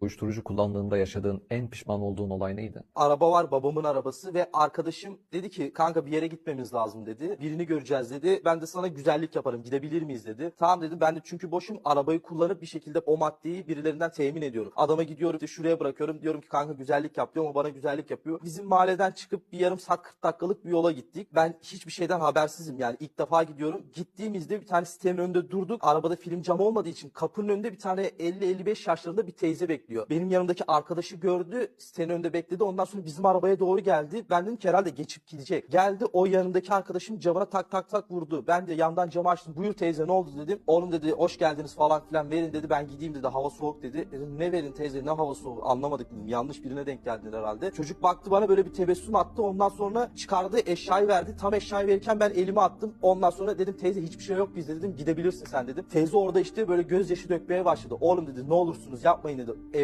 Uyuşturucu kullandığında yaşadığın en pişman olduğun olay neydi? Araba var babamın arabası ve arkadaşım dedi ki kanka bir yere gitmemiz lazım dedi. Birini göreceğiz dedi. Ben de sana güzellik yaparım gidebilir miyiz dedi. Tamam dedim ben de çünkü boşum arabayı kullanıp bir şekilde o maddeyi birilerinden temin ediyorum. Adama gidiyorum işte şuraya bırakıyorum diyorum ki kanka güzellik yap diyorum o bana güzellik yapıyor. Bizim mahalleden çıkıp bir yarım saat 40 dakikalık bir yola gittik. Ben hiçbir şeyden habersizim yani ilk defa gidiyorum. Gittiğimizde bir tane sitenin önünde durduk. Arabada film camı olmadığı için kapının önünde bir tane 50-55 yaşlarında bir teyze bekliyor. Benim yanımdaki arkadaşı gördü. Sitenin önünde bekledi. Ondan sonra bizim arabaya doğru geldi. Ben dedim ki herhalde geçip gidecek. Geldi o yanındaki arkadaşım camına tak tak tak vurdu. Ben de yandan camı açtım. Buyur teyze ne oldu dedim. Oğlum dedi hoş geldiniz falan filan verin dedi. Ben gideyim dedi. Hava soğuk dedi. Dedim ne verin teyze ne hava soğuk anlamadık dedim. Yanlış birine denk geldiler herhalde. Çocuk baktı bana böyle bir tebessüm attı. Ondan sonra çıkardı eşyayı verdi. Tam eşyayı verirken ben elimi attım. Ondan sonra dedim teyze hiçbir şey yok bizde dedim. Gidebilirsin sen dedim. Teyze orada işte böyle gözyaşı dökmeye başladı. Oğlum dedi ne olursunuz yapmayın dedi.